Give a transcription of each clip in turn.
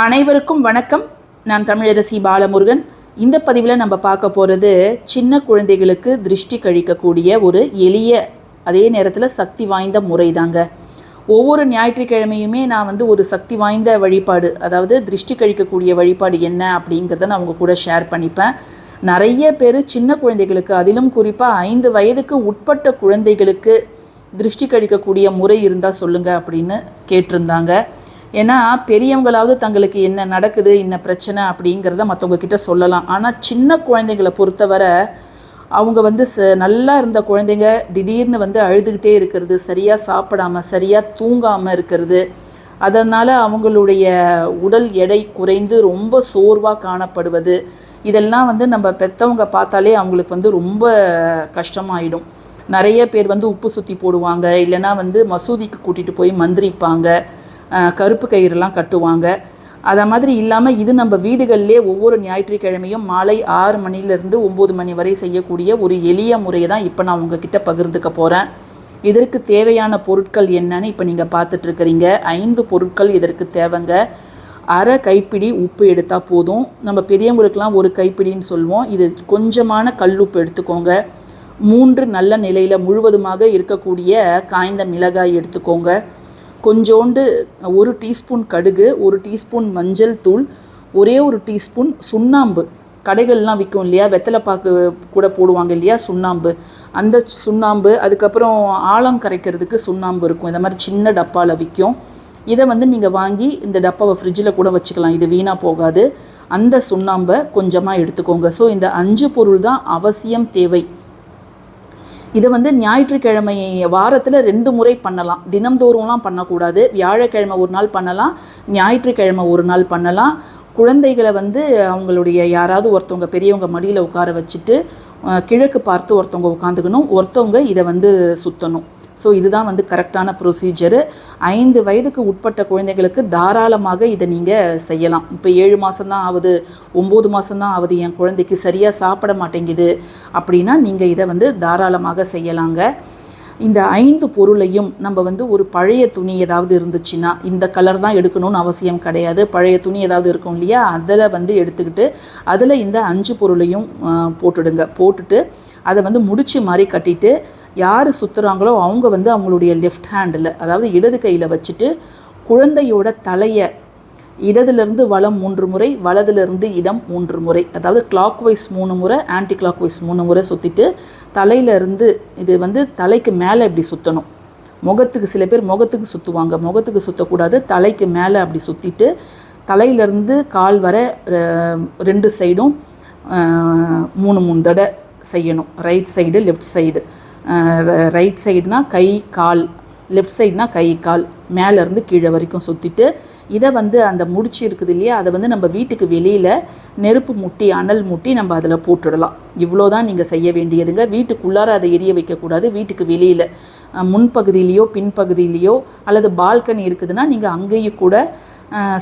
அனைவருக்கும் வணக்கம். நான் தமிழரசி பாலமுருகன். இந்த பதிவில் நம்ம பார்க்க போகிறது சின்ன குழந்தைகளுக்கு திருஷ்டி கழிக்கக்கூடிய ஒரு எளிய அதே நேரத்தில் சக்தி வாய்ந்த முறை தாங்க ஒவ்வொரு ஞாயிற்றுக்கிழமையுமே நான் வந்து ஒரு சக்தி வாய்ந்த வழிபாடு அதாவது திருஷ்டி கழிக்கக்கூடிய வழிபாடு என்ன அப்படிங்கிறத நான் உங்கள் கூட ஷேர் பண்ணிப்பேன். நிறைய பேர் சின்ன குழந்தைகளுக்கு அதிலும் குறிப்பாக ஐந்து வயதுக்கு உட்பட்ட குழந்தைகளுக்கு திருஷ்டி கழிக்கக்கூடிய முறை இருந்தால் சொல்லுங்கள் அப்படின்னு கேட்டிருந்தாங்க. ஏன்னா பெரியவங்களாவது தங்களுக்கு என்ன நடக்குது என்ன பிரச்சனை அப்படிங்கிறத மற்றவங்க கிட்ட சொல்லலாம். ஆனால் சின்ன குழந்தைங்களை பொறுத்தவரை அவங்க வந்து ச நல்லா இருந்த குழந்தைங்க திடீர்னு வந்து அழுதுகிட்டே இருக்கிறது சரியாக சாப்பிடாம சரியாக தூங்காமல் இருக்கிறது. அதனால் அவங்களுடைய உடல் எடை குறைந்து ரொம்ப சோர்வாக காணப்படுவது. இதெல்லாம் வந்து நம்ம பெற்றவங்க பார்த்தாலே அவங்களுக்கு வந்து ரொம்ப கஷ்டமாயிடும். நிறைய பேர் வந்து உப்பு சுற்றி போடுவாங்க இல்லைன்னா வந்து மசூதிக்கு கூட்டிகிட்டு போய் மந்திரிப்பாங்க. கருப்பு கயிறுலாம் கட்டுவாங்க. அதை மாதிரி இல்லாமல் இது நம்ம வீடுகளிலே ஒவ்வொரு ஞாயிற்றுக்கிழமையும் மாலை ஆறு மணிலேருந்து ஒம்பது மணி வரை செய்யக்கூடிய ஒரு எளிய முறையை தான் இப்போ நான் உங்ககிட்ட பகிர்ந்துக்க போகிறேன் இதற்கு தேவையான பொருட்கள் என்னன்னு இப்போ நீங்கள் பார்த்துட்ருக்கிறீங்க. ஐந்து பொருட்கள் இதற்கு தேவைங்க. அரை கைப்பிடி உப்பு எடுத்தால் போதும். நம்ம பெரியவங்களுக்கெலாம் ஒரு கைப்பிடின்னு சொல்லுவோம். இது கொஞ்சமான கல் உப்பு எடுத்துக்கோங்க. மூன்று நல்ல நிலையில் முழுவதுமாக இருக்கக்கூடிய காய்ந்த மிளகாய் எடுத்துக்கோங்க. கொஞ்சோண்டு ஒரு டீஸ்பூன் கடுகு ஒரு டீஸ்பூன் மஞ்சள் தூள் ஒரே ஒரு டீஸ்பூன் சுண்ணாம்பு. கடைகள்லாம் விற்கும் இல்லையா? வெத்தலைப்பாக்கு கூட போடுவாங்க இல்லையா? சுண்ணாம்பு. அந்த சுண்ணாம்பு அதுக்கப்புறம் ஆழம் கரைக்கிறதுக்கு சுண்ணாம்பு இருக்கும். இந்த மாதிரி சின்ன டப்பாவில் விற்கும் இதை வந்து நீங்கள் வாங்கி இந்த டப்பாவை ஃப்ரிட்ஜில் கூட வச்சுக்கலாம். இது வீணாக போகாது. அந்த சுண்ணாம்பை கொஞ்சமாக எடுத்துக்கோங்க. ஸோ இந்த அஞ்சு பொருள் தான் அவசியம் தேவை. இதை வந்து ஞாயிற்றுக்கிழமை வாரத்தில் ரெண்டு முறை பண்ணலாம். தினம்தோறும்லாம் பண்ணக்கூடாது. வியாழக்கிழமை ஒரு நாள் பண்ணலாம். ஞாயிற்றுக்கிழமை ஒரு நாள் பண்ணலாம். குழந்தைகளை வந்து அவங்களுடைய யாராவது ஒருத்தவங்க பெரியவங்க மடியில் உட்கார வச்சுட்டு கிழக்கு பார்த்து ஒருத்தவங்க உட்காந்துக்கணும். ஒருத்தவங்க இதை வந்து சுற்றணும் ஸோ இதுதான் வந்து கரெக்டான ப்ரொசீஜரு ஐந்து வயதுக்கு உட்பட்ட குழந்தைகளுக்கு தாராளமாக இதை நீங்கள் செய்யலாம். இப்போ ஏழு மாதம்தான் ஆகுது ஒம்பது மாதம்தான் ஆகுது என் குழந்தைக்கு சரியாக சாப்பிட மாட்டேங்குது அப்படின்னா நீங்கள் இதை வந்து தாராளமாக செய்யலாங்க. இந்த ஐந்து பொருளையும் நம்ம வந்து ஒரு பழைய துணி ஏதாவது இருந்துச்சுன்னா இந்த கலர் தான் எடுக்கணும்னு அவசியம் கிடையாது. பழைய துணி ஏதாவது இருக்கும் இல்லையா அதில் வந்து எடுத்துக்கிட்டு அதில் இந்த அஞ்சு பொருளையும் போட்டுடுங்க. போட்டுட்டு அதை வந்து முடிச்சு மாதிரி கட்டிட்டு யார் சுற்றுறாங்களோ அவங்க வந்து அவங்களுடைய லெஃப்ட் ஹேண்டில் அதாவது இடது கையில் வச்சுட்டு குழந்தையோட தலையை இடதுலேருந்து வளம் மூன்று முறை வலதுலேருந்து இடம் மூன்று முறை அதாவது கிளாக் வைஸ் மூணு முறை ஆன்டி கிளாக் வைஸ் மூணு முறை சுற்றிட்டு தலையிலேருந்து இது வந்து தலைக்கு மேலே இப்படி சுற்றணும் முகத்துக்கு சில பேர் முகத்துக்கு சுற்றுவாங்க முகத்துக்கு சுற்றக்கூடாது தலைக்கு மேலே அப்படி சுற்றிட்டு தலையிலேருந்து கால் வர ரெண்டு சைடும் மூணு மூணு தடவை செய்யணும். Right side left side right சைடுனா கை கால் லெஃப்ட் சைடுனா கை கால் மேலேருந்து கீழே வரைக்கும் சுற்றிட்டு இதை வந்து அந்த முடிச்சு இருக்குது இல்லையா அதை வந்து நம்ம வீட்டுக்கு வெளியில் நெருப்பு முட்டி அனல் முட்டி நம்ம அதில் போட்டுடலாம். இவ்வளோ தான் நீங்கள் செய்ய வேண்டியதுங்க. வீட்டுக்குள்ளார அதை எரிய வைக்கக்கூடாது. வீட்டுக்கு வெளியில் முன்பகுதியிலையோ பின்பகுதியிலையோ அல்லது பால்கனி இருக்குதுன்னா நீங்கள் அங்கேயும் கூட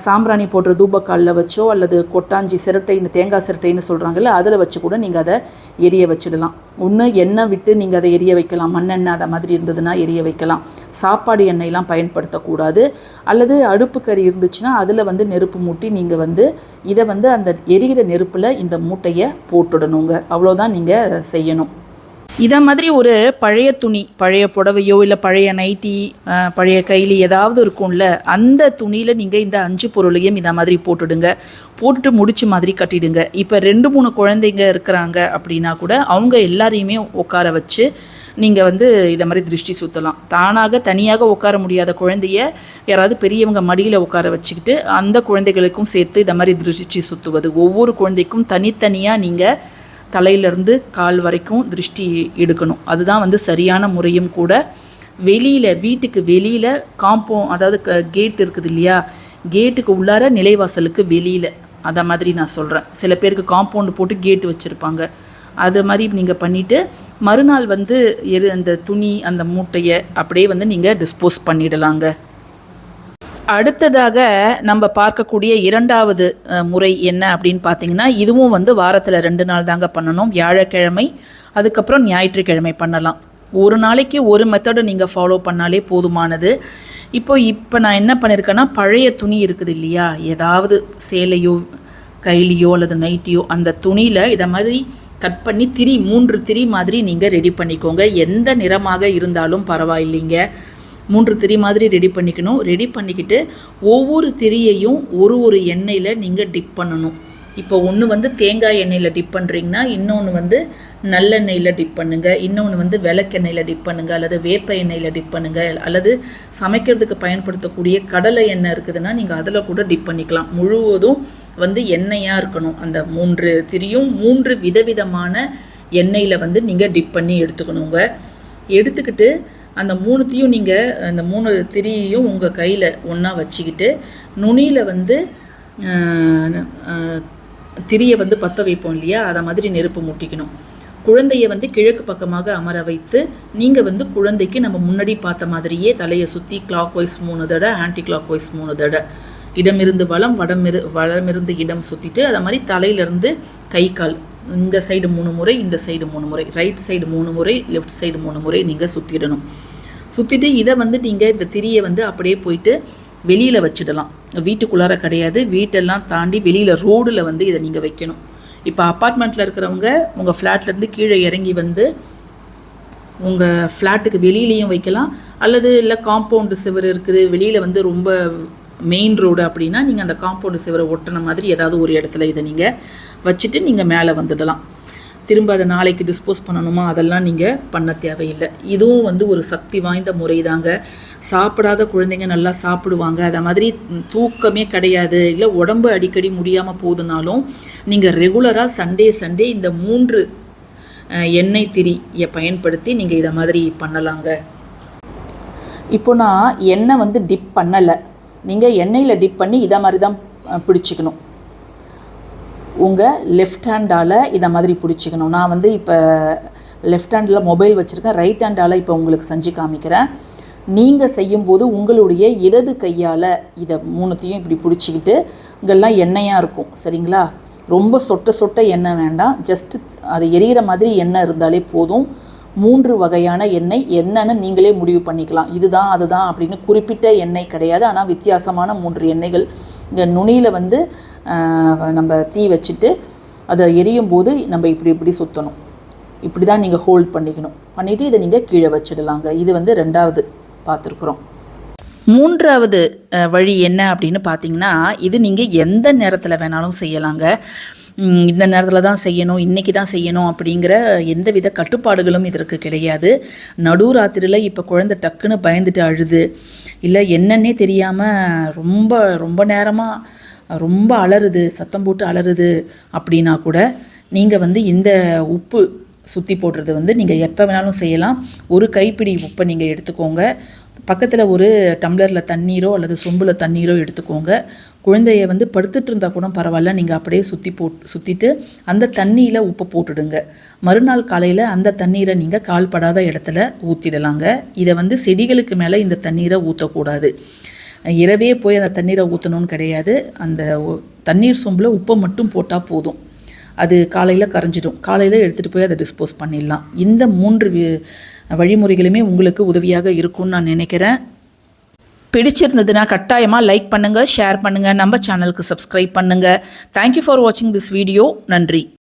சாம்பிராணி போடுற தூபக்காலில் வச்சோ அல்லது கொட்டாஞ்சி சிரட்டைன்னு தேங்காய் சிரட்டைன்னு சொல்கிறாங்கல்ல அதில் வச்சு கூட நீங்கள் அதை எரிய வச்சிடலாம். ஒன்று எண்ணெய் விட்டு நீங்கள் அதை எரிய வைக்கலாம். மண்ணெண்ணெய் அதை மாதிரி இருந்ததுன்னா எரிய வைக்கலாம். சாப்பாடு எண்ணெய்லாம் பயன்படுத்தக்கூடாது. அல்லது அடுப்பு கறி இருந்துச்சுன்னா அதில் வந்து நெருப்பு மூட்டி நீங்கள் வந்து இதை வந்து அந்த எரிகிற நெருப்பில் இந்த மூட்டையை போட்டுடணுங்க. அவ்வளோதான் நீங்கள் செய்யணும். இதை மாதிரி ஒரு பழைய துணி பழைய புடவையோ இல்லை பழைய நைட்டி பழைய கைலி ஏதாவது இருக்கும்ல அந்த துணியில் நீங்கள் இந்த அஞ்சு பொருளையும் இதை மாதிரி போட்டுடுங்க. போட்டுட்டு முடிச்சு மாதிரி கட்டிடுங்க. இப்போ ரெண்டு மூணு குழந்தைங்க இருக்கிறாங்க அப்படின்னா கூட அவங்க எல்லாரையுமே உட்கார வச்சு நீங்கள் வந்து இதை மாதிரி திருஷ்டி சுற்றலாம் தானாக தனியாக உட்கார முடியாத குழந்தைய யாராவது பெரியவங்க மடியில் உட்கார வச்சுக்கிட்டு அந்த குழந்தைகளுக்கும் சேர்த்து இதை மாதிரி திருஷ்டி சுற்றுவது ஒவ்வொரு குழந்தைக்கும் தனித்தனியாக நீங்கள் தலையிலேருந்து கால் வரைக்கும் திருஷ்டி எடுக்கணும். அதுதான் வந்து சரியான முறையும் கூட. வெளியில் வீட்டுக்கு வெளியில் காம்போ அதாவது க கேட் இருக்குது இல்லையா? கேட்டுக்கு உள்ளார நிலைவாசலுக்கு வெளியில். அதை மாதிரி நான் சொல்கிறேன் சில பேருக்கு காம்பவுண்டு போட்டு கேட்டு வச்சுருப்பாங்க. அது மாதிரி நீங்கள் பண்ணிவிட்டு மறுநாள் வந்து எரு அந்த துணி அந்த மூட்டையை அப்படியே வந்து நீங்கள் டிஸ்போஸ் பண்ணிடலாங்க. அடுத்ததாக நம்ம பார்க்கக்கூடிய இரண்டாவது முறை என்ன அப்படின்னு பார்த்தீங்கன்னா இதுவும் வந்து வாரத்தில் ரெண்டு நாள் தாங்க பண்ணணும். வியாழக்கிழமை அதுக்கப்புறம் ஞாயிற்றுக்கிழமை பண்ணலாம். ஒரு நாளைக்கு ஒரு மெத்தடை நீங்கள் ஃபாலோ பண்ணாலே போதுமானது. இப்போ இப்போ நான் என்ன பண்ணியிருக்கேன்னா பழைய துணி இருக்குது இல்லையா? ஏதாவது சேலையோ கைலியோ அல்லது நைட்டியோ அந்த துணியில் இதை மாதிரி கட் பண்ணி திரி மூன்று திரி மாதிரி நீங்கள் ரெடி பண்ணிக்கோங்க. எந்த நிறமாக இருந்தாலும் பரவாயில்லைங்க. மூன்று திரி மாதிரி ரெடி பண்ணிக்கணும். ரெடி பண்ணிக்கிட்டு ஒவ்வொரு திரியையும் ஒரு ஒரு எண்ணெயில் நீங்கள் டிப் பண்ணணும். இப்போ ஒன்று வந்து தேங்காய் எண்ணெயில் டிப் பண்ணுறீங்கன்னா இன்னொன்று வந்து நல்லெண்ணெயில் டிப் பண்ணுங்கள் இன்னொன்று வந்து விளக்கெண்ணெயில் டிப் பண்ணுங்கள் அல்லது வேப்ப எண்ணெயில் டிப் பண்ணுங்கள் அல்லது சமைக்கிறதுக்கு பயன்படுத்தக்கூடிய கடலை எண்ணெய் இருக்குதுன்னா நீங்கள் அதில் கூட டிப் பண்ணிக்கலாம். முழுவதும் வந்து எண்ணெயாக இருக்கணும். அந்த மூன்று திரியும் மூன்று விதவிதமான எண்ணெயில் வந்து நீங்கள் டிப் பண்ணி எடுத்துக்கணுங்க. எடுத்துக்கிட்டு அந்த மூணுத்தையும் நீங்கள் அந்த மூணு திரியையும் உங்கள் கையில் ஒன்றா வச்சுக்கிட்டு நுனியில் வந்து திரியை வந்து பற்ற வைப்போம் இல்லையா? அதை மாதிரி நெருப்பு மூட்டிக்கணும். குழந்தையை வந்து கிழக்கு பக்கமாக அமர வைத்து நீங்கள் வந்து குழந்தைக்கு நம்ம முன்னாடி பார்த்த மாதிரியே தலையை சுற்றி கிளாக் வைஸ் மூணு தடவை ஆன்டி கிளாக் வைஸ் மூணு தடவை இடமிருந்து வளம் வடமிரு வளமிருந்து இடம் சுற்றிட்டு அதை மாதிரி தலையிலேருந்து கை கால் இந்த சைடு மூணு முறை இந்த சைடு மூணு முறை ரைட் சைடு மூணு முறை லெஃப்ட் சைடு மூணு முறை நீங்கள் சுற்றிடணும் சுற்றிட்டு இதை வந்து நீங்கள் இந்த திரியை வந்து அப்படியே போயிட்டு வெளியில் வச்சிடலாம். வீட்டுக்குள்ளார கிடையாது. வீட்டெல்லாம் தாண்டி வெளியில் ரோடில் வந்து இதை நீங்கள் வைக்கணும். இப்போ அப்பார்ட்மெண்ட்டில் இருக்கிறவங்க உங்கள் ஃப்ளாட்லேருந்து கீழே இறங்கி வந்து உங்கள் ஃப்ளாட்டுக்கு வெளியிலையும் வைக்கலாம். அல்லது இல்லை காம்பவுண்டு சிவர் இருக்குது வெளியில் வந்து ரொம்ப மெயின் ரோடு அப்படின்னா நீங்கள் அந்த காம்பவுண்டு சுவரை ஒட்டின மாதிரி ஏதாவது ஒரு இடத்துல இதை நீங்கள் வச்சுட்டு நீங்கள் மேலே வந்துடலாம். திரும்ப அதை நாளைக்கு டிஸ்போஸ் பண்ணணுமா? அதெல்லாம் நீங்கள் பண்ண தேவையில்லை. இதுவும் வந்து ஒரு சக்தி வாய்ந்த முறை தாங்க சாப்பிடாத குழந்தைங்க நல்லா சாப்பிடுவாங்க. அதை மாதிரி தூக்கமே கிடையாது. இல்லை உடம்பு அடிக்கடி முடியாமல் போகுதுனாலும் நீங்கள் ரெகுலராக சண்டே சண்டே இந்த மூன்று எண்ணெய் திரியை பயன்படுத்தி நீங்கள் இதை மாதிரி பண்ணலாங்க. இப்போ நான் எண்ணெய் வந்து டிப் பண்ணலை. நீங்கள் எண்ணெயில் டிப் பண்ணி இதை மாதிரி தான் பிடிச்சிக்கணும். உங்கள் லெஃப்ட் ஹேண்டால் இதை மாதிரி பிடிச்சிக்கணும். நான் வந்து இப்போ லெஃப்ட் ஹேண்டில் மொபைல் வச்சுருக்கேன். ரைட் ஹேண்டால் இப்போ உங்களுக்கு செஞ்சு காமிக்கிறேன். நீங்கள் செய்யும்போது உங்களுடைய இடது கையால் இதை மூணுத்தையும் இப்படி பிடிச்சிக்கிட்டு இங்கெல்லாம் எண்ணெயாக இருக்கும். சரிங்களா? ரொம்ப சொட்ட சொட்ட எண்ணெய் வேண்டாம். ஜஸ்ட் அது எரியிற மாதிரி எண்ணெய் இருந்தாலே போதும். மூன்று வகையான எண்ணெய். என்னென்னு நீங்களே முடிவு பண்ணிக்கலாம். இதுதான் அதுதான் அப்படின்னு குறிப்பிட்ட எண்ணெய் கிடையாது. ஆனால் வித்தியாசமான மூன்று எண்ணெய்கள் இந்த நுனியில் வந்து நம்ம தீ வச்சுட்டு அதை எரியும் போது நம்ம இப்படி இப்படி சுற்றணும் இப்படி தான் நீங்கள் ஹோல்ட் பண்ணிக்கணும். பண்ணிவிட்டு இதை நீங்கள் கீழே வச்சிடலாங்க. இது வந்து ரெண்டாவது பார்த்துருக்குறோம். மூன்றாவது வழி என்ன அப்படின்னு பார்த்தீங்கன்னா இது நீங்கள் எந்த நேரத்தில் வேணாலும் செய்யலாங்க. இந்த நேரத்தில் தான் செய்யணும் இன்றைக்கி தான் செய்யணும் அப்படிங்கிற எந்தவித கட்டுப்பாடுகளும் இதற்கு கிடையாது. நடுராத்திரியில் இப்போ குழந்தை டக்குன்னு பயந்துட்டு அழுது. இல்லை என்னன்னே தெரியாமல் ரொம்ப ரொம்ப நேரமாக ரொம்ப அலறுது சத்தம் போட்டு அலறுது அப்படின்னா கூட நீங்கள் வந்து இந்த உப்பு சுற்றி போடுறது வந்து நீங்கள் எப்போ வேணாலும் செய்யலாம். ஒரு கைப்பிடி உப்பை நீங்கள் எடுத்துக்கோங்க. பக்கத்தில் ஒரு டம்ளரில் தண்ணீரோ அல்லது சொம்பில் தண்ணீரோ எடுத்துக்கோங்க. குழந்தைய வந்து படுத்துட்டு இருந்தால் கூட பரவாயில்ல. நீங்கள் அப்படியே சுற்றி போட் சுற்றிட்டு அந்த தண்ணியில் உப்பு போட்டுடுங்க. மறுநாள் காலையில் அந்த தண்ணீரை நீங்கள் கால்படாத இடத்துல ஊற்றிடலாங்க இதை வந்து செடிகளுக்கு மேலே இந்த தண்ணீரை ஊற்றக்கூடாது இரவே போய் அந்த தண்ணீரை ஊற்றணும்னு கிடையாது. அந்த தண்ணீர் சொம்பில் உப்பை மட்டும் போட்டால் போதும். அது காலையில் கரைஞ்சிடும். காலையில் எடுத்துகிட்டு போய் அதை டிஸ்போஸ் பண்ணிடலாம். இந்த மூன்று வழிமுறைகளுமே உங்களுக்கு உதவியாக இருக்கும்னு நான் நினைக்கிறேன். பிடிச்சிருந்ததுன்னா கட்டாயமாக லைக் பண்ணுங்கள் ஷேர் பண்ணுங்கள் நம்ம சேனலுக்கு சப்ஸ்கிரைப் பண்ணுங்கள் தேங்க்யூ ஃபார் வாட்சிங் திஸ் வீடியோ நன்றி.